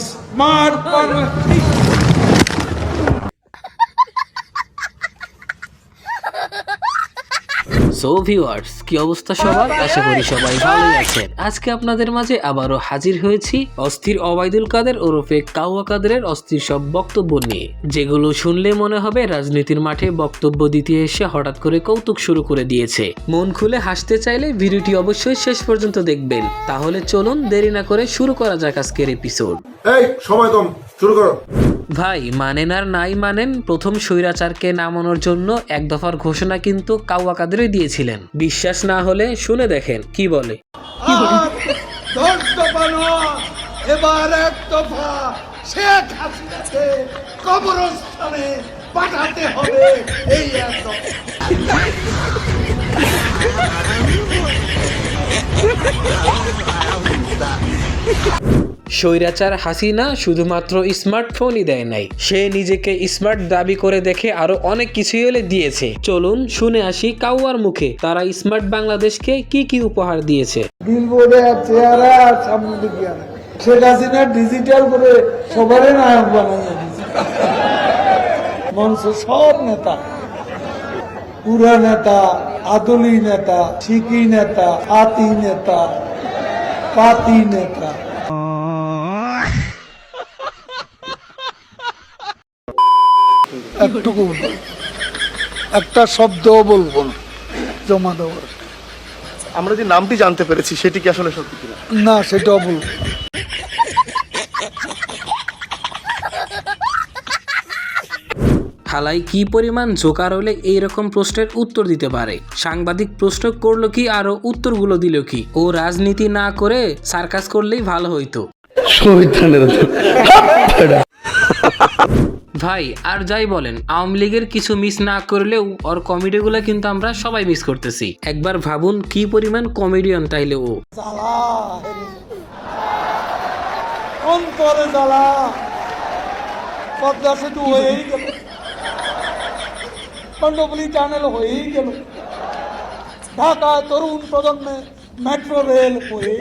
Smart so viewers কি অবস্থা সবার? আশা করি সবাই ভালোই আছেন। আজকে আপনাদের মাঝে আবারও হাজির হয়েছি অস্থির অবায়দুল কাদের ওরফে কাউয়া কাদেরের অস্থির সব বক্তব্য নিয়ে। যেগুলো শুনলে মনে হবে রাজনীতির মাঠে বক্তব্য দিতে এসে হঠাৎ করে কৌতুক শুরু করে দিয়েছে। মন খুলে হাসতে চাইলে ভিডিওটি অবশ্যই শেষ পর্যন্ত দেখবেন। তাহলে চলুন দেরি না করে শুরু করা যাক আজকের এপিসোড এই, সময় কম। শুরু করো। ভাই, মানেন আর নাই মানেন, প্রথম স্বৈরাচারকে নামানোর জন্য এক দফার ঘোষণা কিন্তু কাউয়া কাদেরই দিয়েছিলেন। বিশ্বাস না হলে শুনে দেখেন, কি বলে? এবার এক দফা শেখ হাসিনাকে কবরস্থানে পাঠাতে হবে এই এক স্বৈরাচার হাসিনা শুধুমাত্র স্মার্টফোনই দেয় নাই। সে নিজেকে স্মার্ট দাবি করে দেখে আরও অনেক কিছুই হলে দিয়েছে। চলুন শুনে আসি কাউয়ার মুখে, তারা স্মার্ট বাংলাদেশকে কি কি উপহার দিয়েছে। শেখ হাসিনা ডিজিটাল করে সবারই নায়ক মঞ্চ সব নেতা, পুরা নেতা, আদলি নেতা শিকি নেতা, আতি নেতা, পাতি নেতা। একটুকু একটা শব্দও বলব না জমা দেওয়ার। আমরা যে নামটি জানতে পেরেছি সেটি কি আসলে সত্যি কিনা? না সেটাও বলব হালাই কি পরিমাণ জোকার হলে এইরকম প্রশ্নের উত্তর দিতে পারে? সাংবাদিক প্রশ্ন করল কি আরও উত্তরগুলো দিল কি? ও রাজনীতি না করে সার্কাস করলেই ভালো হইতো। ভাই, আর যাই বলেন, আওয়ামী লীগের কিছু মিস না করলেও ওর কমেডিগুলো কিন্তু আমরা সবাই মিস করতেছি। একবার ভাবুন কি পরিমাণ কমেডিয়ান তাইলে ও। অন্তরে টানেল হয়েই গেল। ঢাকা তরুণ প্রজন্মে মেট্রো রেল হয়েই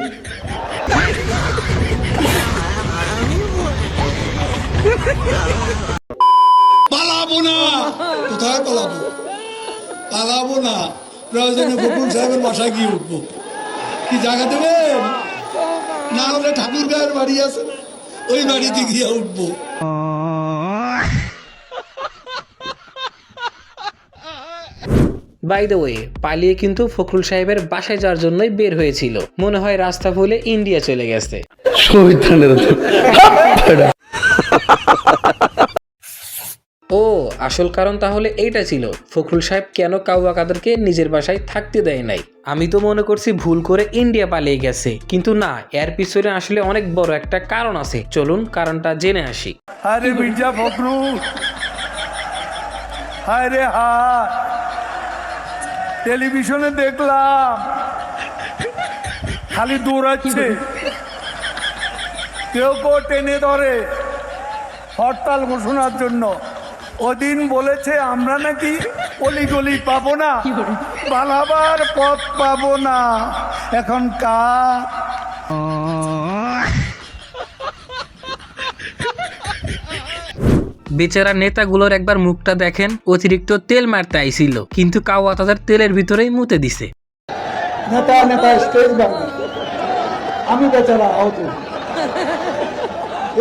পালাবো না। কোথায় পালাবো? পালাবো না। প্রয়োজনে বকুল সাহেবের বাসায় গিয়ে উঠবো। কি জায়গা দেবেন? না হলে ঠাকুর গায়ের বাড়ি আছে ওই বাড়িতে গিয়ে উঠবো। বাই দ্য ওয়ে পালিয়ে কিন্তু ফখরুল সাহেবের বাসায় যাওয়ার জন্যই বের হয়েছিল। মনে হয় রাস্তা ভুলে ইন্ডিয়া চলে গেছে। ও আসল কারণ তাহলে এইটা ছিল। ফখরুল সাহেব কেন কাউয়া কাদেরকে নিজের বাসায় থাকতে দেয় নাই? আমি তো মনে করছি ভুল করে ইন্ডিয়া পালিয়ে গেছে। কিন্তু না এর পিছনে আসলে অনেক বড় একটা কারণ আছে। চলুন কারণটা জেনে আসি। আরে মির্জা ফখরুল! হায় রে হায় টেলিভিশনে দেখলাম। খালি দৌড়াচ্ছে। কেউ কেউ টেনে ধরে। হরতাল ঘোষণার জন্য। ওদিন বলেছে আমরা নাকি অলি গলি পাবো না। পালাবার পথ পাবো না। এখন কার বেচারা নেতাগুলোর একবার মুখটা দেখেন অতিরিক্ত তেল মারতে আইছিল। কিন্তু কাওয়া তাদের তেলের ভিতরেই মুতে দিছে। নেতা নেতা স্টেজ বাংলা আমি বেচারা আহত।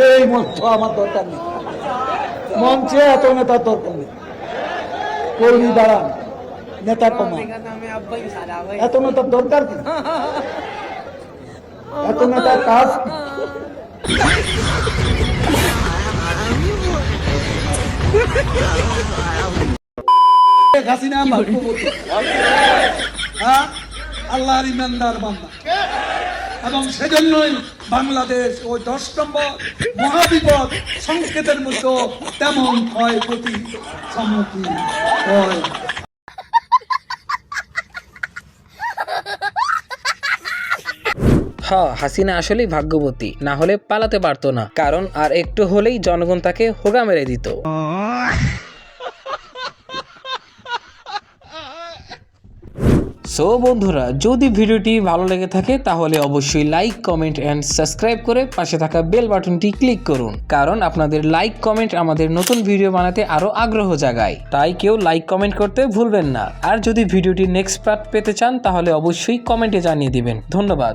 এই মঞ্চ আমার দরকার নেই। মঞ্চে এত নেতার দরকার নেই। কর্মী বাড়ান নেতা কমান। এত নেতার দরকার কি? এত নেতার কাজ ভাগ্যবতী। হ্যাঁ? আল্লাহর ইমানদার বান্দা। এবং সেজন্যই বাংলাদেশ ওই দশ নম্বর মহাবিপদ সংকেতের মতো তেমন ক্ষয়ক্ষতি সম্মুখীন হয়। হাসিনা আসলেই ভাগ্যবতী, না হলে পালাতে পারতো না। কারণ আর একটু হলেই জনগণ তাকে হোগা মেরে দিত। সো বন্ধুরা, যদি ভিডিওটি ভালো লেগে থাকে, তাহলে অবশ্যই লাইক কমেন্ট অ্যান্ড সাবস্ক্রাইব করে পাশে থাকা বেল বাটনটি ক্লিক করুন। কারণ আপনাদের লাইক কমেন্ট আমাদের নতুন ভিডিও বানাতে আরও আগ্রহ জাগায়। তাই কেউ লাইক কমেন্ট করতে ভুলবেন না। আর যদি ভিডিওটি নেক্সট পার্ট পেতে চান, তাহলে অবশ্যই কমেন্টে জানিয়ে দিবেন। ধন্যবাদ।